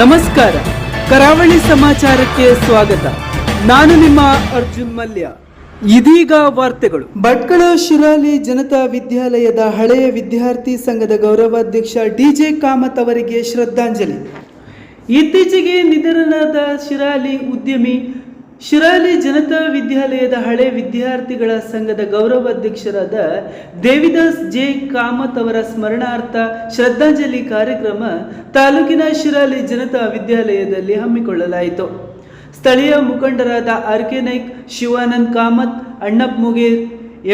ನಮಸ್ಕಾರ. ಕರಾವಳಿ ಸಮಾಚಾರಕ್ಕೆ ಸ್ವಾಗತ. ನಾನು ನಿಮ್ಮ ಅರ್ಜುನ್ ಮಲ್ಯ. ಇದೀಗ ವಾರ್ತೆಗಳು. ಭಟ್ಕಳ ಶಿರಾಲಿ ಜನತಾ ವಿದ್ಯಾಲಯದ ಹಳೆಯ ವಿದ್ಯಾರ್ಥಿ ಸಂಘದ ಗೌರವಾಧ್ಯಕ್ಷ ಡಿಜೆ ಕಾಮತ್ ಅವರಿಗೆ ಶ್ರದ್ಧಾಂಜಲಿ. ಇತ್ತೀಚೆಗೆ ನಿಧನರಾದ ಶಿರಾಲಿ ಉದ್ಯಮಿ ಶಿರಾಲಿ ಜನತಾ ವಿದ್ಯಾಲಯದ ಹಳೆ ವಿದ್ಯಾರ್ಥಿಗಳ ಸಂಘದ ಗೌರವಾಧ್ಯಕ್ಷರಾದ ದೇವಿದಾಸ್ ಜೆ ಕಾಮತ್ ಅವರ ಸ್ಮರಣಾರ್ಥ ಶ್ರದ್ಧಾಂಜಲಿ ಕಾರ್ಯಕ್ರಮ ತಾಲೂಕಿನ ಶಿರಾಲಿ ಜನತಾ ವಿದ್ಯಾಲಯದಲ್ಲಿ ಹಮ್ಮಿಕೊಳ್ಳಲಾಯಿತು. ಸ್ಥಳೀಯ ಮುಖಂಡರಾದ R K Naik, Shivanand Kamath Annappa Muger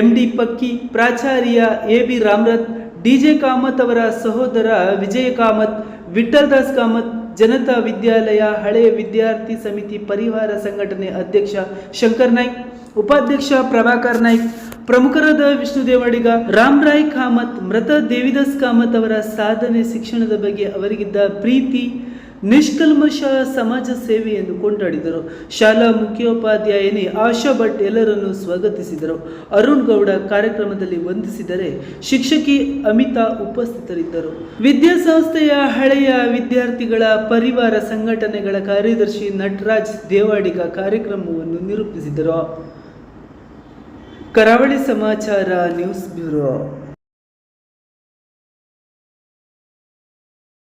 M D Pakki, ಪ್ರಾಚಾರ್ಯ A B Ramarath, D J Kamath ಅವರ ಸಹೋದರ ವಿಜಯ ಕಾಮತ್ ವಿಠಲ್ ದಾಸ್ ಕಾಮತ್ ಜನತಾ ವಿದ್ಯಾಲಯ, ಹಳೆಯ ವಿದ್ಯಾರ್ಥಿ ಸಮಿತಿ ಪರಿವಾರ ಸಂಘಟನೆ ಅಧ್ಯಕ್ಷ ಶಂಕರ್ ನಾಯ್ಕ್, ಉಪಾಧ್ಯಕ್ಷ ಪ್ರಭಾಕರ್ ನಾಯ್ಕ್, ಪ್ರಮುಖರಾದ ವಿಷ್ಣು ದೇವಡಿಗ, ರಾಮ್ ರಾಯ್ ಕಾಮತ್ ಮೃತ ದೇವಿದಾಸ್ ಕಾಮತ್ ಅವರ ಸಾಧನೆ ಶಿಕ್ಷಣದ ಬಗ್ಗೆ ಅವರಿಗಿದ್ದ ಪ್ರೀತಿ ನಿಷ್ಕಲ್ಮಶ ಸಮಾಜ ಸೇವೆಯನ್ನು ಕೊಂಡಾಡಿದರು. ಶಾಲಾ ಮುಖ್ಯೋಪಾಧ್ಯಾಯಿನಿ ಆಶಾ ಭಟ್ ಎಲ್ಲರನ್ನು ಸ್ವಾಗತಿಸಿದರು. ಅರುಣ್ ಗೌಡ ಕಾರ್ಯಕ್ರಮದಲ್ಲಿ ವಂದಿಸಿದರೆ ಶಿಕ್ಷಕಿ ಅಮಿತಾ ಉಪಸ್ಥಿತರಿದ್ದರು. ವಿದ್ಯಾಸಂಸ್ಥೆಯ ಹಳೆಯ ವಿದ್ಯಾರ್ಥಿಗಳ ಪರಿವಾರ ಸಂಘಟನೆಗಳ ಕಾರ್ಯದರ್ಶಿ ನಟರಾಜ್ ದೇವಾಡಿಗ ಕಾರ್ಯಕ್ರಮವನ್ನು ನಿರೂಪಿಸಿದರು. ಕರಾವಳಿ ಸಮಾಚಾರ ನ್ಯೂಸ್ ಬ್ಯೂರೋ.